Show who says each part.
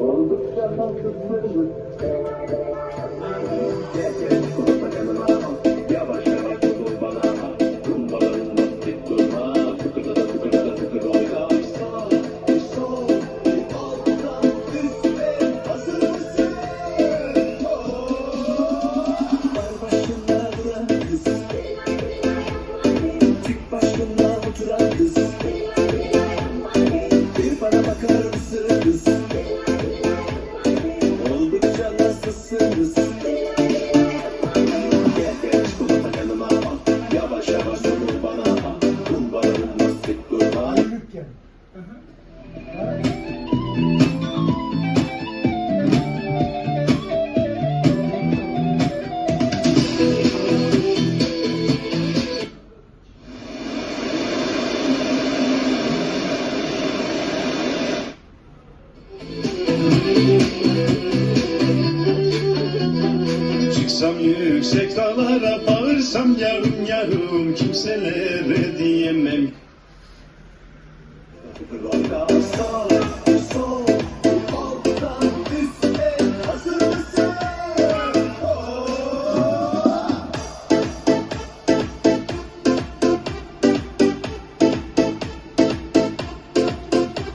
Speaker 1: Oldukça tatlısın. Yavaş yavaş olur nasılsınız Gel gel çikolata yanıma Yavaş yavaş olur bana Kumbaların dik durma
Speaker 2: Büyükken.
Speaker 3: Yüksek dağlara bağırsam yarım yarım kimselere diyemem